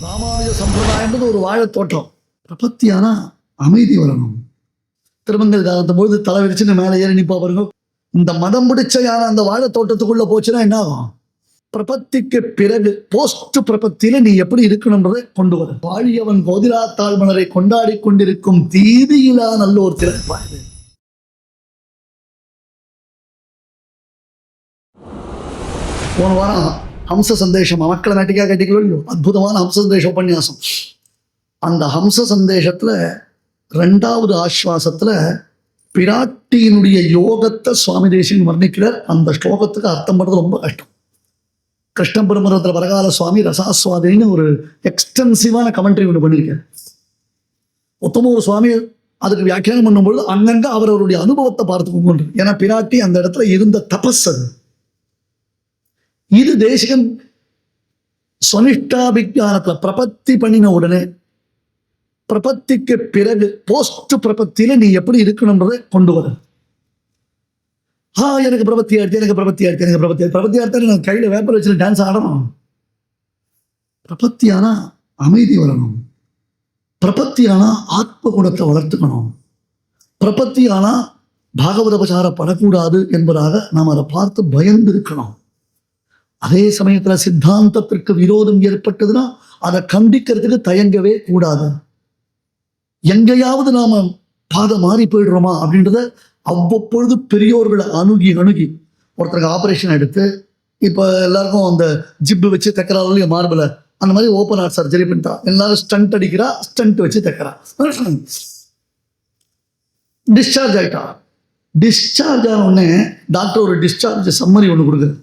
ராமானுஜ சம்பிரதாயம்ன்றது ஒரு வாழைத் தோட்டம். பிரபத்தியானா அமைதி வரணும் திருமங்கல் காலத்தும் பொழுது தலை விரிச்சுன்னு மேலே ஏறி நிப்பா பாருங்க. இந்த மதம் பிடிச்ச யானை அந்த வாழைத் தோட்டத்துக்குள்ள போச்சுன்னா என்ன ஆகும்? பிரபத்திக்கு பிறகு போஸ்ட் பிரபத்தியில நீ எப்படி இருக்கணும்ன்றதை கொண்டு வர. வாழியவன் கோதிலா தாழ்மலரை கொண்டாடி கொண்டிருக்கும் தீதியிலா நல்ல ஒரு திறப்பாடு போன வாரம் ஹம்ச சந்தேஷம் மக்களை நாட்டிக்காக கட்டிக்கலோ அற்புதமான ஹம்ச சந்தேஷ உபன்யாசம். அந்த ஹம்ச சந்தேஷத்துல ரெண்டாவது ஆஸ்வாசத்துல பிராட்டியினுடைய யோகத்தை சுவாமி தேசியன் வர்ணிக்கிறார். அந்த ஸ்லோகத்துக்கு அர்த்தம் பண்றது ரொம்ப கஷ்டம். கிருஷ்ண பெருமரத்தில் வரகால சுவாமி ரசாஸ்வாதின்னு ஒரு எக்ஸ்டென்சிவான கமெண்ட்ரி ஒன்று பண்ணியிருக்கார். உத்தம ஒரு சுவாமி அதுக்கு வியாக்கியானம் பண்ணும்பொழுது அங்கங்க அவர் அவருடைய அனுபவத்தை பார்த்து கொண்டு ஏன்னா பிராட்டி அந்த இடத்துல இருந்த தபஸ் அது. இது தேசிகன் சொனிஷ்டாபிஜானத்துல பிரபத்தி பண்ணின உடனே பிரபத்திக்கு பிறகு போஸ்ட் பிரபத்தியில நீ எப்படி இருக்கணும்ன்றதை கொண்டு வர. ஆ எனக்கு பிரபத்தி ஆயிடுச்சு எனக்கு பிரபத்தி ஆயிடுச்சு எனக்கு பிரபத்தி பிரபத்தி ஆயிடுச்சு நான் கையில வேப்பர் வச்சு டான்ஸ் ஆடணும். பிரபத்தியானா அமைதி வரணும் பிரபத்தியானா ஆத்ம குணத்தை வளர்த்துக்கணும். பிரபத்தியானா பாகவதபசாரம் படக்கூடாது என்பதாக நாம் அதை பார்த்து பயந்து இருக்கணும். அதே சமயத்தில் சித்தாந்தத்திற்கு விரோதம் ஏற்பட்டதுன்னா அதை கண்டிக்கிறதுக்கு தயங்கவே கூடாது. எங்கேயாவது நாம பாதை மாறி போயிடுறோமா அப்படின்றத அவ்வப்பொழுது பெரியோர்களை அணுகி அணுகி ஒருத்தருக்கு ஆப்ரேஷன் எடுத்து இப்போ எல்லாருக்கும் அந்த ஜிப்பு வச்சு தைக்கிறாள் மார்பில் அந்த மாதிரி ஓப்பன் ஹார்ட் சர்ஜரி பண்ணிட்டா எல்லாரும் ஸ்டண்ட் அடிக்கிறா ஸ்டண்ட் வச்சு தைக்கிறா. டிஸ்சார்ஜ் ஆகிட்டா டிஸ்சார்ஜ் ஆன உடனே டாக்டர் ஒரு டிஸ்சார்ஜ் சம்மரி ஒன்று கொடுக்குது.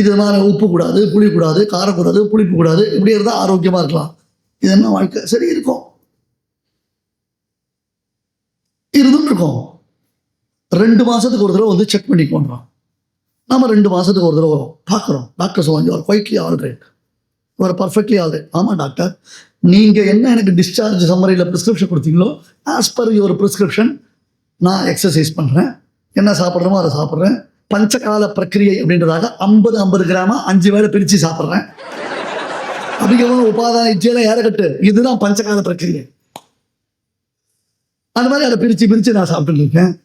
இது மாதிரி உப்பு கூடாது புளி கூடாது காரம் கூடாது புளிப்பு கூடாது இப்படி இருந்தால் ஆரோக்கியமாக இருக்கலாம். இது என்ன வாழ்க்கை? சரி இருக்கும். இருந்தும் இருக்கும். ரெண்டு மாதத்துக்கு ஒரு தடவை வந்து செக் பண்ணி பண்ணுறோம் நம்ம ரெண்டு மாதத்துக்கு ஒரு தடவை பார்க்குறோம். டாக்டர் சொல்லுவாங்க your quietly alright your perfectly alright ஆமாம் டாக்டர் நீங்கள் என்ன எனக்கு டிஸ்சார்ஜ் சம்மரியில் ப்ரிஸ்கிரிப்ஷன் கொடுத்தீங்களோ ஆஸ் பர் யுவர் ப்ரிஸ்கிரிப்ஷன் நான் எக்ஸசைஸ் பண்ணுறேன் என்ன சாப்பிட்றோமோ அதை சாப்பிட்றேன். பஞ்சகால பிரக்கிரியை அப்படின்றதாக ஐம்பது ஐம்பது கிராம அஞ்சு வேலை பிரித்து சாப்பிட்றேன். அதிகமாக உபாதான இச்சையில ஏறக்கட்டு. இதுதான் பஞ்சகால பிரக்கிரியை. அந்த மாதிரி அதை பிரித்து பிரித்து நான் சாப்பிட்டு இருக்கேன்.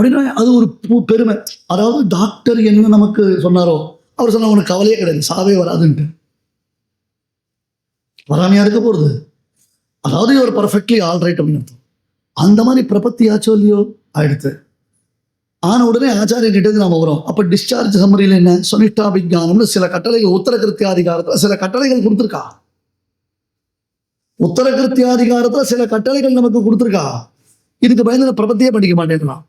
அப்படின்னா அது ஒரு பு- பெருமை. அதாவது டாக்டர் என்ன நமக்கு சொன்னாரோ அவர் சொன்ன உனக்கு கவலையே கிடையாது. சாவே வராதுன்ட்டு. வராமையா இருக்க போகிறது அதாவது ஒரு பர்ஃபெக்ட்லி ஆல் ரைட் அப்படின்னு அர்த்தம். அந்த மாதிரி பிரபத்தி ஆச்சோ இல்லையோ? ஆயிடுத்து. ஆன உடனே ஆச்சாரியன் கிட்டது இருந்து நாம வரோம் டிஸ்சார்ஜ் சம்மரியில் என்ன? சொனிஷ்டா விஜானம்னு சில கட்டளைகள் உத்தர கிருத்தியாதிகாரத்தில் சில கட்டளைகள் கொடுத்துருக்கா? உத்தர கிருத்தியாதிகாரத்தில் சில கட்டளைகள் நமக்கு கொடுத்துருக்கா? இதுக்கு பயந்து பிரபத்தியே படிக்க மாட்டேங்கிறான்.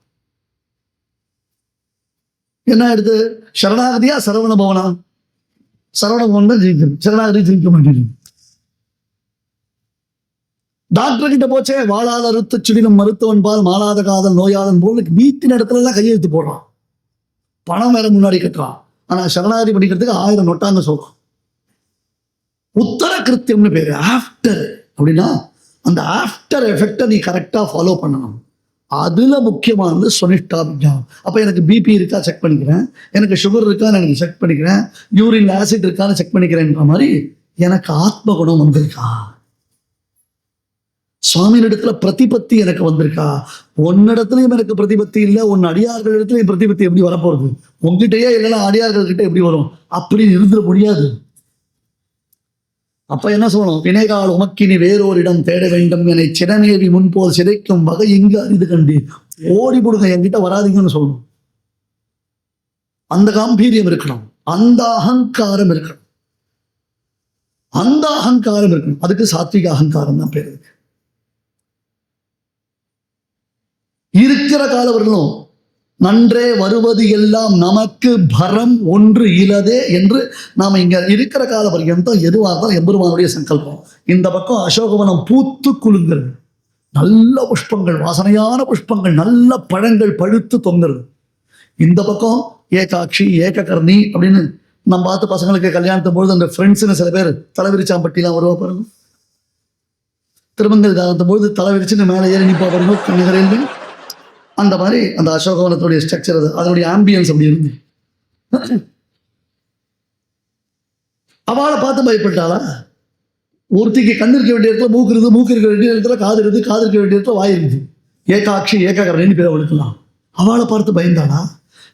என்ன எடுத்து? சரணாகதியா சரவண பவனா? சரவண பவன் தான் ஜெயிக்கணும் சரணாகதி ஜெயிக்க மாட்டேங்குது. டாக்டர் கிட்ட போச்சே வாழாத அறுத்து சுடிலும் மருத்துவன் பால் மாலாத காதல் நோயாளன் போல் வீட்டின் இடத்துல எல்லாம் கையெழுத்து போடுறான். பணம் வேற முன்னாடி கட்டுறான். ஆனா சரணாகதி படிக்கிறதுக்கு ஆயிரம் நொட்டாங்க சொல்றான். உத்தர கிருத்தியம்னு பேரு. ஆஃப்டர் அப்படின்னா அந்த ஆஃப்டர் எஃபெக்டை நீ கரெக்டாக ஃபாலோ பண்ணணும். அதுல முக்கியமானது சொனிஷ்டா விஜயம் அப்போ எனக்கு பிபி இருக்கா செக் பண்ணிக்கிறேன். எனக்கு சுகர் இருக்கான்னு எனக்கு செக் பண்ணிக்கிறேன். யூரின் ஆசிட் இருக்கான்னு செக் பண்ணிக்கிறேன்ற மாதிரி எனக்கு ஆத்ம குணம் வந்திருக்கா. சுவாமியினிடத்துல பிரதிபத்தி எனக்கு வந்திருக்கா? உன்னிடத்துலயும் எனக்கு பிரதிபத்தி இல்லை உன் அடியார்கள் இடத்துலயும் பிரதிபத்தி எப்படி வரப்போகுது? உங்ககிட்டயே இல்லைன்னா அடியார்கள் கிட்ட எப்படி வரும்? அப்படி இருந்துட முடியாது. அப்ப என்ன சொல்லணும்? வினைகால் உமக்கினி வேறோரிடம் தேட வேண்டும். என சிறமேவி முன்போல் சிதைக்கும் வகை இங்கு அரிது கண்டு ஓடி கொடுங்க என்கிட்ட வராதீங்கன்னு சொல்லணும். அந்த காம்பீரியம் இருக்கணும். அந்த அகங்காரம் இருக்கணும். அந்த அகங்காரம் இருக்கணும். அதுக்கு சாத்விக அகங்காரம் தான் பேரு இருக்கு இருக்கிற காலவர்களும் நன்றே வருவது எல்லாம் நமக்கு பரம் ஒன்று இலதே என்று நாம் இங்கே இருக்கிற கால பர்யந்தம் எதுவாக இருந்தாலும் எம்பெருமானுடைய சங்கல்பம். இந்த பக்கம் அசோகவனம் பூத்து குலுங்கிறது. நல்ல புஷ்பங்கள் வாசனையான புஷ்பங்கள் நல்ல பழங்கள் பழுத்து தொங்குறது. இந்த பக்கம் ஏகாட்சி ஏககர்ணி அப்படின்னு நம்ம பார்த்து பசங்களுக்கு கல்யாணத்தும் பொழுது அந்த ஃப்ரெண்ட்ஸுன்னு சில பேர் தலைவிரிச்சாம்பட்டிலாம் வருவா பாருங்க. திருமங்கல் காலத்தும் பொழுது தலைவிரிச்சுன்னு மேலே ஏறி நிப்பா பாருங்க. கண்ணுகரையில் அந்த மாதிரி அந்த அசோகவனத்துடைய ஸ்ட்ரக்சர் அது அதனுடைய ஆம்பியன்ஸ் அப்படி இருந்து. அவளை பார்த்து பயப்பட்டாளா? ஒருத்திக்கு கண் இருக்க வேண்டிய இடத்துல மூக்கு இருக்குது மூக்கு இருக்க வேண்டிய இடத்துல காது இருக்குது காது இருக்க வேண்டிய இடத்துல வாய் இருக்குது. ஏகாட்சி ஏகாகரம் ரெண்டு பேரை அவளுக்குலாம் அவளை பார்த்து பயந்தாளா?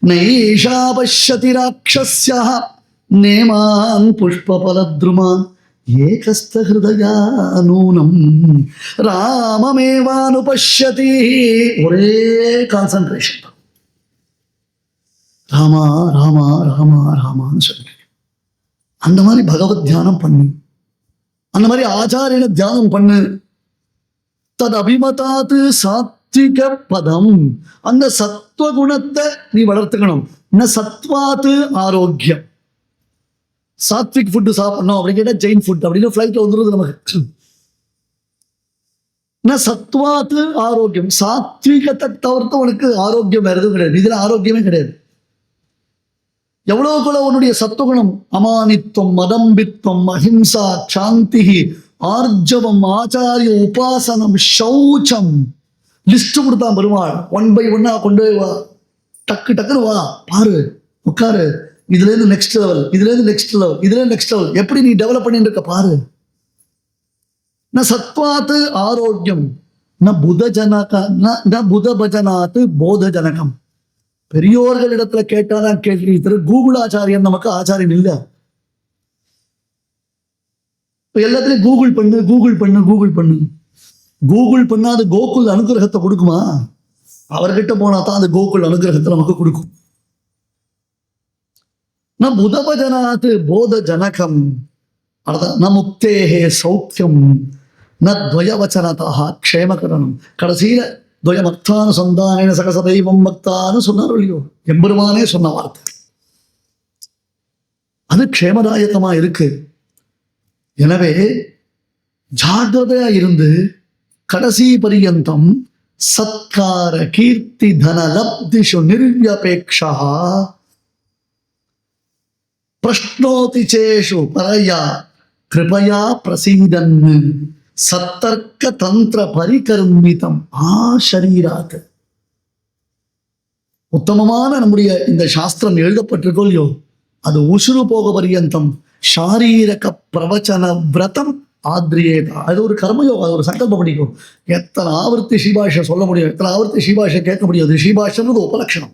நைஷா பஷ்யதி ராட்சஸ்யா நேமான் புஷ்பபலத்ருமான். பலத்ருமான் ஹிருதயா நூனம் ராமமேவானுபஷ்யதி. ஒரே கான்சன்ட்ரேஷன் ராமா ராமா ராமா ராமான்னு சொல்லுங்க. அந்த மாதிரி பகவத் தியானம் பண்ணு. அந்த மாதிரி ஆச்சாரியன தியானம் பண்ணு. தத் அபிமதாத்து சாத்விக பதம். அந்த சத்துவகுணத்தை நீ வளர்த்துக்கணும். இன்னும் சத்வாத்து ஆரோக்கியம். சாத்விக் ஃபுட்டு சாப்பிடணும் அப்படின்னு கேட்டால் ஜெயின் ஃபுட் அப்படின்னு ஃப்ளைட்டில் வந்துடுது நமக்கு. சத்வாத்து ஆரோக்கியம். சாத்விகத்தை தவிர்த்து உனக்கு ஆரோக்கியம் வேறு எதுவும் கிடையாது. இதில் ஆரோக்கியமே கிடையாது. எவ்வளவுக்குள்ள உன்னுடைய சத்துவகுணம்? அமானித்துவம் மதம்பித்வம் அஹிம்சா சாந்தி ஆர்ஜவம் ஆச்சாரிய உபாசனம் சௌச்சம் லிஸ்ட் கொடுத்தான் பெருமாள். ஒன் பை ஒன்னா கொண்டு போய் வா. டக்கு டக்குன்னு வா. பாரு உட்காரு. இதுல இருந்து நெக்ஸ்ட் லெவல் இதுல இருந்து நெக்ஸ்ட் லெவல் இதுல இருந்து நெக்ஸ்ட் லெவல் எப்படி நீ டெவலப் பண்ணிட்டு இருக்க பாரு. நான் சத்வாத்து ஆரோக்கியம். நான் புத ஜனக நான் புத பஜனாத்து போத ஜனகம். பெரியோர்களிடத்துல கேட்டாதான் கேள்வி. திரு கூகுள் ஆச்சாரியன் நமக்கு ஆச்சாரியன் இல்ல. எல்லாத்துலயும் கூகுள் பண்ணு கூகுள் பண்ணு கூகுள் பண்ணு. கூகுள் பண்ணாது கோகுல் அனுகிரகத்தை கொடுக்குமா? அவர்கிட்ட போனா தான் அந்த கோகுல் அனுகிரகத்தை நமக்கு கொடுக்கும். ந உதவஜனாது போத ஜனகம் அதான் ந முக்தேஹே சௌக்கியம் ந துவயவச்சனதாக க்ஷேமகரணம் கடைசியில துவயமக்தான சொந்தானேன சகச தெய்வம் மக்தான்னு சொன்னார் இல்லையோ எம்பெருமானே சொன்ன வார்த்தை அது க்ஷேமதாயகமா இருக்கு எனவே ஜாகிரதையா இருந்து கடைசி பரியந்தம் சத்கார கீர்த்தி தன லப்திஷு நிர்வியபேக்ஷா பிரஷ்னோதி சேஷு பரயா கிருபயா பிரசீதன் சத்தர்க்க தந்திர பரிகர்மிதம் ஆ ஷரீராத் உத்தமமான நம்முடைய இந்த சாஸ்திரம் எழுதப்பட்டிருக்கோ இல்லையோ அது உசுறு போக பரியந்தம் ஷாரீரக பிரவச்சன விரதம் ஆத்ரியேதா அது ஒரு கர்மயோகம் அது ஒரு சங்கல்பம் பண்ணிக்கும் எத்தனை ஆவர்த்தி ஸ்ரீபாஷை சொல்ல முடியும் எத்தனை ஆவர்த்தி ஸ்ரீபாஷை கேட்க முடியாது ஸ்ரீபாஷன்றது உபலட்சணம்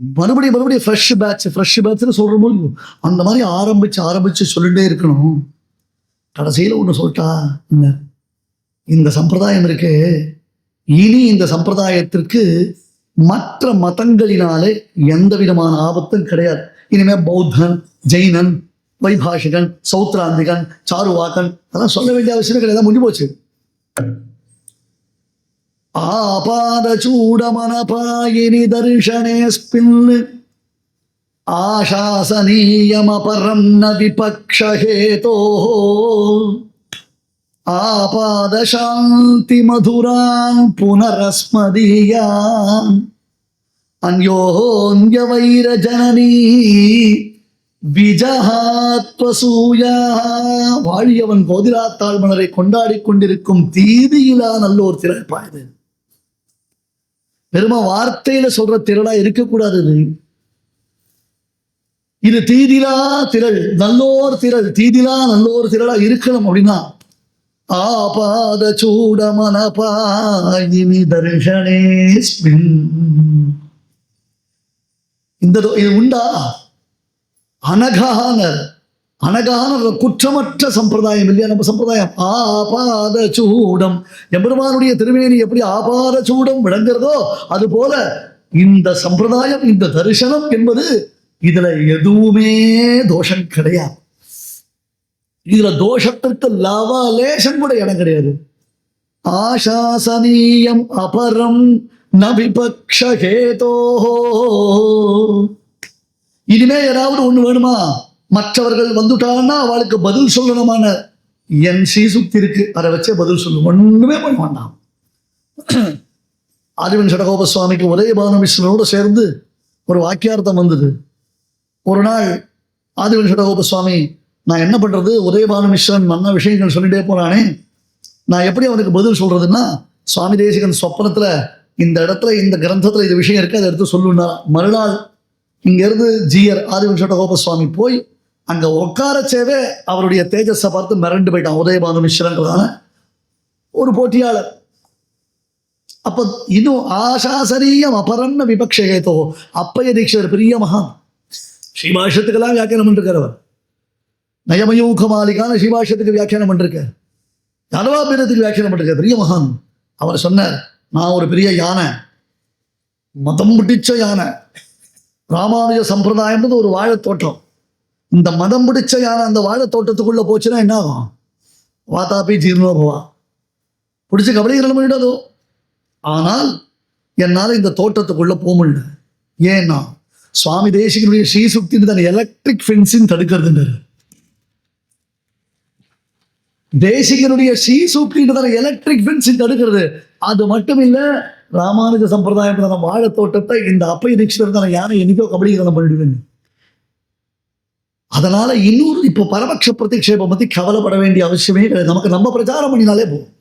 மறுபடியும் மறுபடியும் ஃப்ரெஷ் பேட்ச் ஃப்ரெஷ் பேட்ச்னு சொல்கிற போது அந்த மாதிரி ஆரம்பிச்சு ஆரம்பித்து சொல்லிகிட்டே இருக்கணும். கடைசியில் ஒன்று சொல்லிட்டா என்ன? இந்த சம்பிரதாயம் இருக்கு. இனி இந்த சம்பிரதாயத்திற்கு மற்ற மதங்களினாலே எந்த விதமான ஆபத்தும் கிடையாது. இனிமேல் பௌத்தன் ஜெயினன் வைபாஷிகன் சௌத்ராந்திகன் சாருவாக்கன் அதெல்லாம் சொல்ல வேண்டிய அவசியம் கிடையாது. முடிஞ்சு போச்சு. ஆபாதச்சூடமனபாயினி தர்ஷனேஸ்மின் ஆசாசனீயமபரம் ந விபக்ஷஹேதோः ஆபாதசாந்தி மதுரான் புனரஸ்மதீயான் அந்யோன்யவைரஜனனீ விஜகாத்வசூயா வாழியவன் கோதிராத்தாள் மலரை கொண்டாடிக் கொண்டிருக்கும் தீதியிலா நல்லோர் திறப்பா இது பெருமை வார்த்தையில சொல்ற திரளா இருக்கக்கூடாது இது. இது தீதிலா திரள் நல்லோர் திரள் தீதிலா நல்லோர் திரளா இருக்கணும் அப்படின்னா ஆபாத சூடமனபாயினி தர்ஷனே இந்த தோ- இது உண்டா அனகான அழகான குற்றமற்ற சம்பிரதாயம் இல்லையா? நம்ம சம்பிரதாயம். ஆபாத சூடம். எம்பெருமானுடைய திருமேனி எப்படி ஆபாத சூடம் விளங்குறதோ அது போல இந்த சம்பிரதாயம் இந்த தரிசனம் என்பது இதுல எதுவுமே தோஷம் கிடையாது. இதுல தோஷத்திற்கு லவலேசம் கூட இடம் கிடையாது. ஆசாசனீயம் அபரம் நபிபக்ஷேதோ இனிமே ஏதாவது ஒண்ணு வேணுமா? மற்றவர்கள் வந்துட்டான்னா அவளுக்கு பதில் சொல்லணுமான என் ஸ்ரீசுக்தி இருக்கு. அதை வச்சே பதில் சொல்லும் ஒண்ணுமே பண்ண வேண்டாம் அரவிந்த் சடகோப சுவாமிக்கு ஒரே பானவிஷ்ணனோடு சேர்ந்து ஒரு வாக்கியார்த்தம் வந்தது. ஒரு நாள் ஆதிவன் சடகோப சுவாமி நான் என்ன பண்றது? ஒரே பானமிஸ்வரன் மன்ன விஷயங்கள் சொல்லிட்டே போறானே. நான் எப்படி அவனுக்கு பதில் சொல்றதுன்னா சுவாமி தேசிகன் சொப்பனத்துல இந்த இடத்துல இந்த கிரந்தத்துல இது விஷயம் இருக்கு அதை எடுத்து சொல்லுன்னா மறுநாள் இங்கிருந்து ஜியர் ஆதிவன் சட்டகோப சுவாமி போய் அங்க உட்காரச்சேவே அவருடைய தேஜஸை பார்த்து மிரண்டு போயிட்டான். உதயபானு மிஸ்ரன்றதான ஒரு போட்டியாளர். அப்ப இன்னும் ஆசாசரியம் அபரன்ன விபக்ஷேதோ அப்பய தீட்சர் பெரிய மகான். ஸ்ரீபாஷத்துக்கெல்லாம் வியாக்கியானம் பண்ணிருக்கிறவர் நயமயூக மாலிகான ஸ்ரீபாஷத்துக்கு வியாக்கியானம் பண்ணிருக்கார். தனவாபீரத்துக்கு வியாக்கியானம் பண்ணிருக்கார். பெரிய மகான். அவர் சொன்னார் நான் ஒரு பெரிய யானை. மதம் பிடிச்ச யானை. ராமானுஜ சம்பிரதாயம்ன்றது ஒரு வாழைத்தோட்டம். இந்த மதம் பிடிச்ச யானை அந்த வாழைத் தோட்டத்துக்குள்ள போச்சுன்னா என்ன ஆகும்? வாதாபி ஜீர்ணோபவா பிடிச்சி கபலீகரணம் பண்ணிடாதோ ஆனால் என்னால் இந்த தோட்டத்துக்குள்ள போக முடியல. ஏன்னா சுவாமி தேசிகனுடைய ஸ்ரீசுக்தின்னு தான் எலக்ட்ரிக் ஃபென்சிங் தடுக்கிறதுன்றாரு. தேசிகனுடைய ஸ்ரீசூக்தின்னு தான் எலக்ட்ரிக் ஃபென்சிங் தடுக்கிறது. அது மட்டும் இல்லை ராமானுஜ சம்பிரதாயம் நம்ம வாழை தோட்டத்தை இந்த அப்பைய தீட்சிதர் தான் யானை என்னைக்கோ கபலீகரணம் பண்ணிடுவேன் அதனால இன்னொரு இப்போ பரபக்ஷ பிரதிக்ஷேபம் பற்றி கவலைப்பட வேண்டிய அவசியமே கிடையாது. நமக்கு நம்ம பிரச்சாரம் பண்ணினாலே போதும்.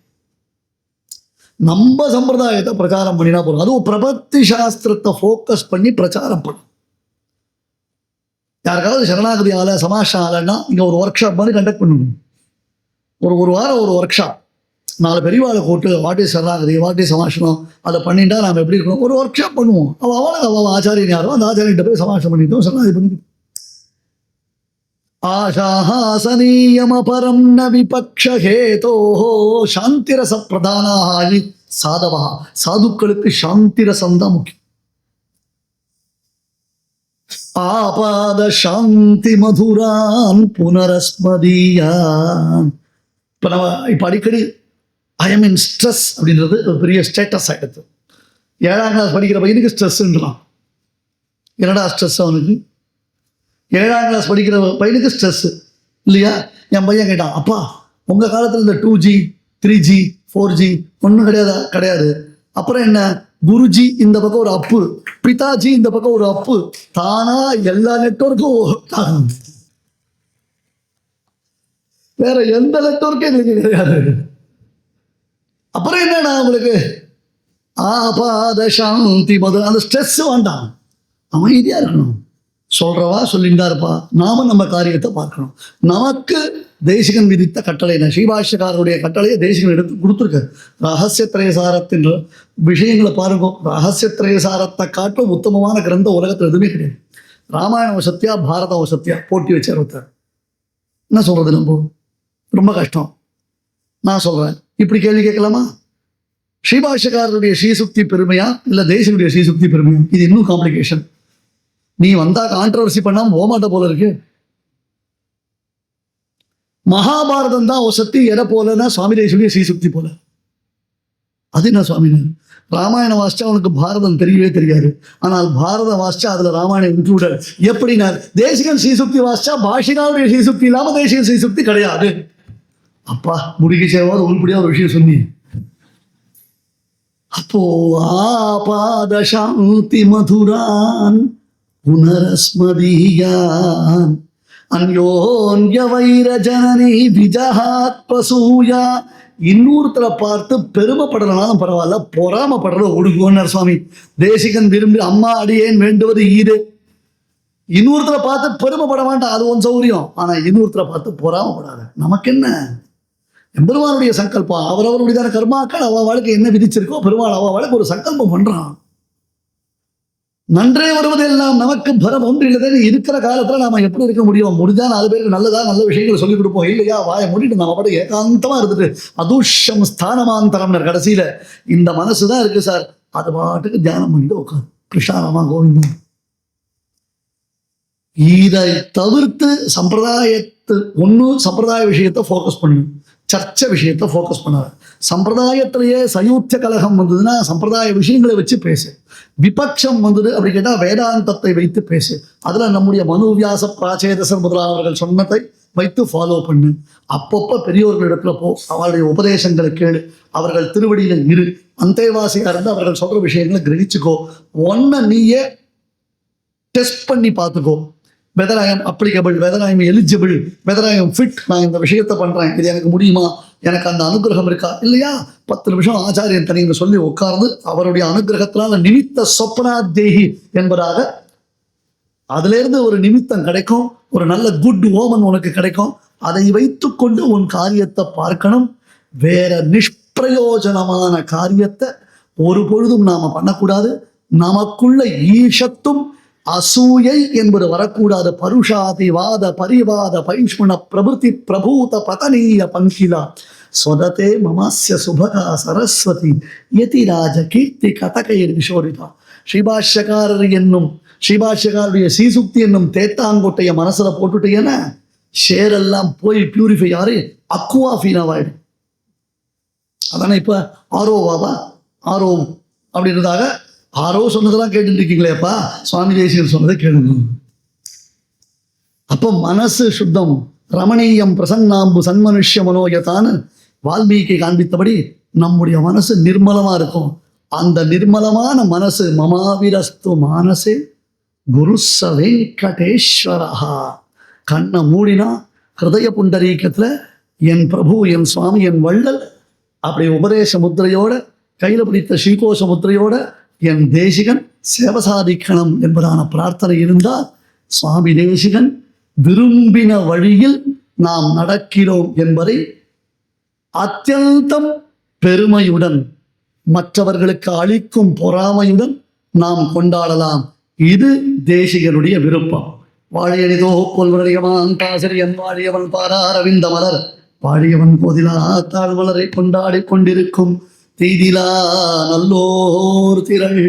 நம்ம சம்பிரதாயத்தை பிரச்சாரம் பண்ணினா போதும். அதுவும் பிரபத்தி சாஸ்திரத்தை ஃபோக்கஸ் பண்ணி பிரச்சாரம் பண்ணும் யாருக்காவது சரணாகதி ஆலை சமாஷம் ஆலைன்னா இங்க ஒரு ஒர்க் ஷாப் மாதிரி கண்டக்ட் பண்ணணும் ஒரு ஒரு வாரம் ஒரு ஒர்க் ஷாப் நாலு பெரியவாளை கூப்பிட்டு வாட்டி சரணாகதி? வாட்டி சமாஷனம் அதை பண்ணிட்டா நாம் எப்படி இருக்கணும்? ஒரு ஒர்க் ஷாப் பண்ணுவோம் அவள் அவளுக்கு அவள் ஆச்சாரியன் யாரோ அந்த ஆச்சாரியிட்ட போய் சமாஷம் பண்ணிட்டோம் சரணாகதி பண்ணிட்டோம் ஆஷாஹாசனீயமபரம் ந விபக்ஷஹேதோ சாந்திரச பிரதானாகி சாதவா சாதுக்களுக்கு சாந்திரசம் தான் முக்கியம் ஆபாத சாந்தி மதுரான் புனரஸ்மதியான் இப்போ நம்ம இப்போ அடிக்கடி ஐ எம் இன் ஸ்ட்ரெஸ் அப்படின்றது ஒரு பெரிய ஸ்டேட்டஸ் ஆகிடுது ஏழாம் கிளாஸ் படிக்கிற பையனுக்கு ஸ்ட்ரெஸ்ன்றான் என்னடா ஸ்ட்ரெஸ் அவனுக்கு ஏழாம் கிளாஸ் படிக்கிற பையனுக்கு ஸ்ட்ரெஸ்ஸு இல்லையா? என் பையன் கேட்டான் அப்பா உங்கள் காலத்தில் இந்த two G three G four G ஒன்றும் கிடையாதா? கிடையாது. அப்புறம் என்ன? குருஜி இந்த பக்கம் ஒரு அப்பு பிதாஜி இந்த பக்கம் ஒரு அப்பு தானா எல்லா நெட்ஒர்க்கும் வேற எந்த நெட்ஒர்க்கும் எங்களுக்கு கிடையாது. அப்புறம் என்னன்னா உங்களுக்கு? ஆபாத சாந்தி முதல் அந்த ஸ்ட்ரெஸ் வேண்டாம். அமைதியா இருக்கணும். சொல்றவா சொல்லிண்டா இருப்பா. நாம நம்ம காரியத்தை பார்க்கணும். நமக்கு தேசிகன் விதித்த கட்டளை என்ன? ஸ்ரீபாஷ்யக்காரருடைய கட்டளையை தேசிகன் எடுத்து கொடுத்துருக்க. ரகசிய திரயசாரத்தின் விஷயங்களை பாருங்க. ரகசிய திரையசாரத்தை காட்டும் உத்தமமான கிரந்தம் உலகத்தில் எதுவுமே கிடையாது. ராமாயணம் சத்தியா பாரதம் சத்தியா போட்டி வச்சார் ஒருத்தர் என்ன சொல்றது நம்ம? ரொம்ப கஷ்டம். நான் சொல்றேன். இப்படி கேள்வி கேட்கலாமா? ஸ்ரீபாஷ்யக்காரருடைய ஸ்ரீசுக்தி பெருமையா? இல்லை தேசியனுடைய ஸ்ரீசுக்தி பெருமையா? இது இன்னும் காம்ப்ளிகேஷன் நீ வந்தா கான்ட்ரவர்சி பண்ணாம போமாட்ட போல இருக்கு. மகாபாரதம் தான் சக்தி எதை போலன்னா சுவாமி தேசிய ஸ்ரீசக்தி போல. அது என்ன சுவாமி? ராமாயணம் வாசிச்சா அவனுக்கு பாரதம் தெரியவே தெரியாது. ஆனால் பாரதம் வாசிச்சா அதுல ராமாயணம் இன்க்ளூடட் எப்படின்னா தேசிகன் ஸ்ரீசுக்தி வாசிச்சா பாஷினாவுடைய ஸ்ரீசுக்தி இல்லாம தேசிய ஸ்ரீசுக்தி கிடையாது. அப்பா முடிக்க சேவாது உருப்படியா ஒரு விஷயம் சொன்னி. அப்போ ஆபாத சாந்தி மதுரான் புனரஸ்மதீயான் அந்யோன்ய வைர ஜனனி விஜகாத் இன்னொருத்தரை பார்த்து பெருமைப்படலனாலும் பரவாயில்ல பொறாமப்படுறத ஒடுக்குவோன்னார் சுவாமி தேசிகன் விரும்பி அம்மா அடியேன் வேண்டுவது ஈடு. இன்னொருத்தரை பார்த்து பெருமைப்பட வேண்டாம் அது ஒன் சௌரியம். ஆனால் இன்னொருத்தரை பார்த்து பொறாமப்படாத. நமக்கு என்ன எம்பெருமானுடைய சங்கல்பம் அவரவருடையதான கர்மாக்கள் அவ வாழ்க்கை என்ன விதிச்சிருக்கோ பெருமாள் அவள் வாழ்க்கை ஒரு சங்கல்பம் பண்ணுறான் நன்றே வருவதெல்லாம் நமக்கு பரம் ஒன்றில்லதே இருக்கிற காலத்துல நாம எப்படி இருக்க முடியும்? முடிஞ்சா நாலு பேருக்கு நல்லதா நல்ல விஷயங்களை சொல்லிக் கொடுப்போம். இல்லையா? வாய மூடிட்டு நம்ம பாட்டு ஏகாந்தமா இருந்துட்டு அதூஷம் ஸ்தானமாந்தரம்னர் கடைசியில. இந்த மனசு தான் இருக்கு சார். அது பாட்டுக்கு தியானம் பண்ணிட்டு உட்காந்து கிருஷ்ணாராமா கோவிந்தம் இதை தவிர்த்து சம்பிரதாயத்து ஒன்று சம்பிரதாய விஷயத்தை ஃபோக்கஸ் பண்ணு. சர்ச்சை விஷயத்தை ஃபோக்கஸ் பண்ணாது. சம்பிரதாயத்திலேயே சயூத்திய கலகம் வந்ததுன்னா சம்பிரதாய விஷயங்களை வச்சு பேசு. விபக்ஷம் வந்தது அப்படி கேட்டால் வேதாந்தத்தை வைத்து பேசு. அதில் நம்முடைய மனுவியாச பிராச்சேதசர் முதலாளர்கள் சொன்னதை வைத்து ஃபாலோ பண்ணு. அப்பப்போ பெரியோர்கள் போ அவருடைய உபதேசங்களை கேளு. அவர்கள் திருவடியில் இரு. அந்தேவாசியாக இருந்து அவர்கள் சொல்கிற விஷயங்களை கிரகிச்சுக்கோ. ஒன்றை நீயே டெஸ்ட் பண்ணி பார்த்துக்கோ. Whether I am applicable whether I am eligible whether I am fit நான் இந்த விஷயத்தை பண்ணுறேன் இது எனக்கு முடியுமா? எனக்கு அந்த அனுகிரகம் இருக்கா? இல்லையா? பத்து நிமிஷம் ஆச்சாரியன் தனிங்க சொல்லி உட்கார்ந்து அவருடைய அனுகிரகத்தினால நிமித்த சொப்னா தேகி என்பதாக அதிலிருந்து ஒரு நிமித்தம் கிடைக்கும் ஒரு நல்ல குட் ஓமன் உனக்கு கிடைக்கும். அதை வைத்துக்கொண்டு உன் காரியத்தை பார்க்கணும். வேற நிஷ்பிரயோஜனமான காரியத்தை ஒரு பொழுதும் நாம பண்ணக்கூடாது. நமக்குள்ள ஈஷத்தும் அசூயை என்பது வரக்கூடாது. பருஷாதிவாத பரிவாத பைஷ்மண பிரபுத்தி பிரபூத பதனீய பங்கிலா. சொதத்தே மமாசிய சுபகா சரஸ்வதி. யதிராஜ கீர்த்தி கதகையில் கிஷோரிதா ஸ்ரீபாஷ்யக்காரர் என்னும் ஸ்ரீபாஷ்யக்காரருடைய சீசுக்தி என்னும் தேத்தாங்கொட்டைய மனசுல போட்டுட்டீங்கன்னா ஷேரெல்லாம் போய் பியூரிஃபை ஆறு அக்குவா ஃபீனாவாயிடும் அதானே இப்போ ஆரோவாவா? ஆரோ அப்படின்றதாக ஆரோ சொன்னதெல்லாம் கேட்டுட்டு இருக்கீங்களேப்பா சுவாமி தேசியர் சொன்னதை கேளுங்க. அப்போ மனசு சுத்தம் ரமணீயம் பிரசன்னாம்பு சன்மனுஷ்ய மனோயத்தான்னு வால்மீகி காண்பித்தபடி நம்முடைய மனசு நிர்மலமா இருக்கும். அந்த நிர்மலமான மனசு மமாவிரஸ்து மானசே ச வெங்கடேஸ்வரஹா. கண்ணை மூடினா ஹிருதய புண்டரீக்கத்தில் என் பிரபு என் சுவாமி என் வள்ளல் அப்படி உபதேச முத்திரையோட கையில் பிடித்த ஸ்ரீகோஷ முத்திரையோட என் தேசிகன் சேவை சாதிக்கணும் என்பதான பிரார்த்தனை இருந்தால் சுவாமி தேசிகன் விரும்பின வழியில் நாம் நடக்கிறோம் என்பதை அத்தியந்தம் பெருமையுடன் மற்றவர்களுக்கு அளிக்கும் பொறாமையுடன் நாம் கொண்டாடலாம். இது தேசிகனுடைய விருப்பம். வாழியனிதோ கொள்வரையவான் தாசிரியன் வாழியவன் பாராரவிந்த மலர். வாழியவன் போதிலா தாழ்வலரை கொண்டாடிக் கொண்டிருக்கும் செய்திலா நல்லோர் திரள்.